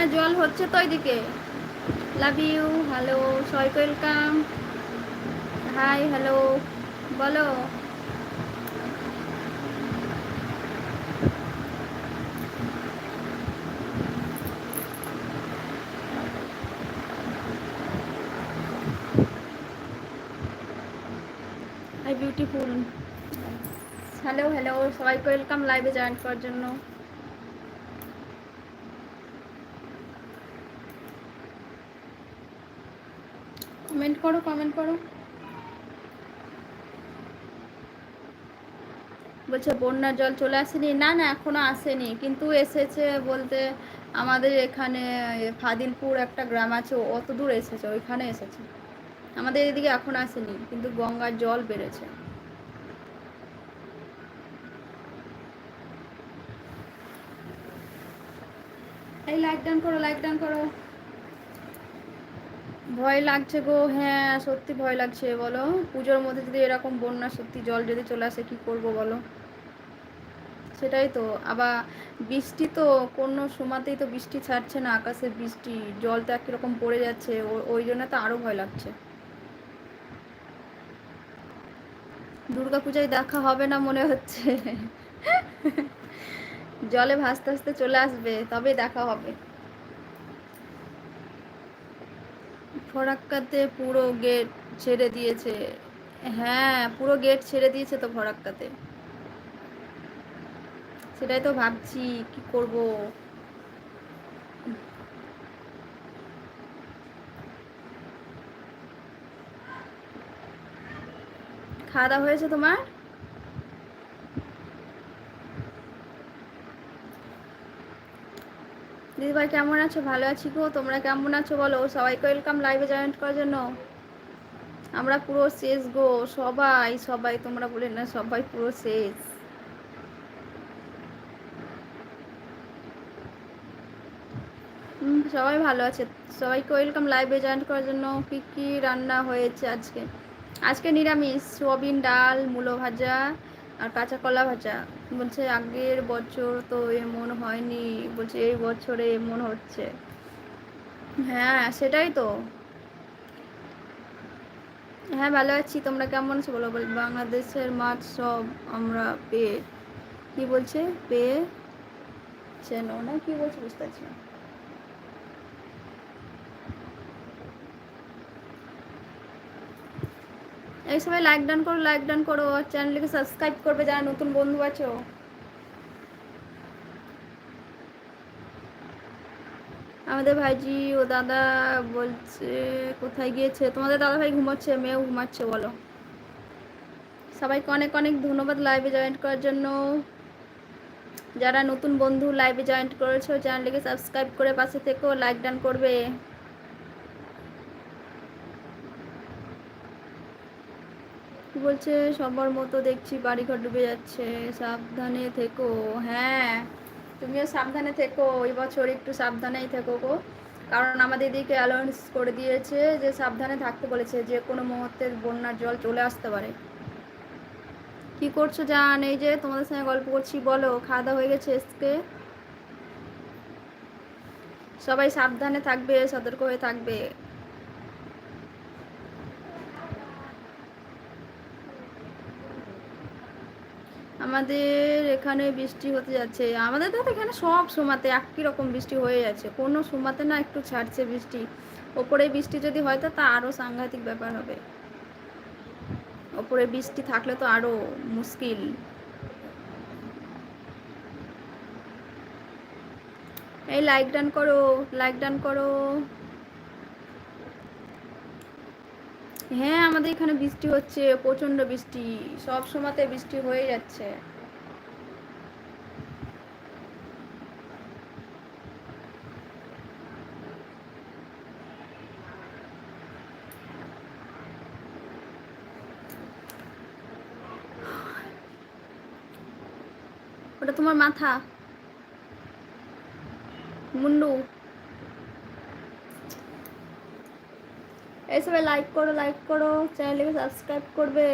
হ্যাঁ জল হচ্ছে তো ওইদিকে। লাভ ইউ হ্যালো সবাই ওয়েলকাম হাই হ্যালো বলো। বিউটিফুল হ্যালো হ্যালো সবাইকে ওয়েলকাম লাইভে জয়েন করার জন্য। কমেন্ট করো কমেন্ট করো। বলছে, বন্যার জল চলে আসেনি। না না, এখনও আসেনি। কিন্তু এসেছে বলতে আমাদের এখানে ফাদিলপুর একটা গ্রাম আছে অত দূর এসেছে, ওইখানে এসেছে। আমাদের এদিকে এখন আসেনি, কিন্তু গঙ্গার জল বেড়েছে। এই লাইক ডান করো লাইক ডান করো। ভয় লাগছে গো হ্যাঁ সত্যি ভয় লাগছে, বলো। পুজোর মধ্যে যদি এরকম বন্যা সত্যি জল যদি চলে আসে, কি করব বলো? সেটাই তো। আবার বৃষ্টি তো, কোনো সময়তেই তো বৃষ্টি ছাড়ছে না, আকাশে বৃষ্টি জল তো একরকম পড়ে যাচ্ছে ওই জন্য তো আরও ভয় লাগছে। দুর্গা পূজায় দেখা হবে না মনে হচ্ছে। জলে ভাসতে ভাসতে চলে আসবে তবে দেখা হবে। ফরাক্কাতে পুরো গেট ছেড়ে দিয়েছে। হ্যাঁ পুরো গেট ছেড়ে দিয়েছে তো ফরাক্কাতে। সেটাই তো ভাবছি, কি করব? খাওয়া দাওয়া হয়েছে তোমার? দিদিভাই কেমন আছো? ভালো আছি গো। তোমরা কেমন আছো বলো? সবাইকে ওয়েলকাম লাইভে জয়েন করার জন্য। আমরা পুরো শেষ গো। সবাই সবাই, তোমরা বলে না, সবাই পুরো শেষ। সবাই ভালো আছে? সবাইকে ওয়েলকাম লাইভে জয়েন করার জন্য কী কী রান্না হয়েছে আজকে? আজকে নিরামিষ, সোয়াবিন, ডাল, মূলো ভাজা আর কাঁচা কলা ভাজা। বলছে, আগের বছর তো এমন হয়নি। বলছে, এই বছরে এমন হচ্ছে। হ্যাঁ সেটাই তো। হ্যাঁ ভালো আছি। তোমরা কেমন আছো? বলো, বল, বাংলাদেশের মাছ সব আমরা পেয়ে, কি বলছে? পেয়ে চেনো না? কি বলছে বুঝতে পারছি না। এই সবাই লাইক ডান করো লাইক ডান করো। চ্যানেলকে সাবস্ক্রাইব করবে যারা নতুন বন্ধু আছো। আমাদের ভাইজি ও দাদা বলছে, কোথায় গিয়েছে? তোমাদের দাদা ভাই ঘুমাচ্ছে, মেয়েও ঘুমাচ্ছে, বলো। সবাইকে অনেক অনেক ধন্যবাদ লাইভে জয়েন করার জন্য। যারা নতুন বন্ধু লাইভে জয়েন করেছ চ্যানেলটিকে সাবস্ক্রাইব করে পাশে থেকেও লাইক ডান করবে। বলছে? সবার মতো দেখছি, বাড়িঘর ডুবে যাচ্ছে, সাবধানে থেকো। হ্যাঁ তুমিও সাবধানে থেকো, এই বছর একটু সাবধানেই থেকো গো। কারণ আমাদের এদিকে অ্যালাউন্স করে দিয়েছে যে সাবধানে থাকতে বলেছে, যে কোনো মুহূর্তে বন্যার জল চলে আসতে পারে। কি করছ জান? এই যে তোমাদের সঙ্গে গল্প করছি, বলো খাওয়া দাওয়া হয়ে গেছে এসকে সবাই সাবধানে থাকবে, সতর্ক হয়ে থাকবে। আমাদের এখানে বৃষ্টি হতে যাচ্ছে। আমাদের তো এখানে সব সময়তে একই রকম বৃষ্টি হয়ে যাচ্ছে। কোনো সময়তে না একটু ছাড়ছে বৃষ্টি। ওপরে বৃষ্টি যদি হয় তো তা আরও সাংঘাতিক ব্যাপার হবে। ওপরে বৃষ্টি থাকলে তো আরও মুশকিল। এই লাইক ডান করো লাইক ডান করো। হ্যাঁ আমাদের এখানে বৃষ্টি হচ্ছে প্রচণ্ড বৃষ্টি, সব সময়তে বৃষ্টি হয়ে যাচ্ছে। ওটা তোমার মাথা। মুন্ডু। এই সবাই লাইক করো লাইক করো চ্যানেলকে সাবস্ক্রাইব করবে।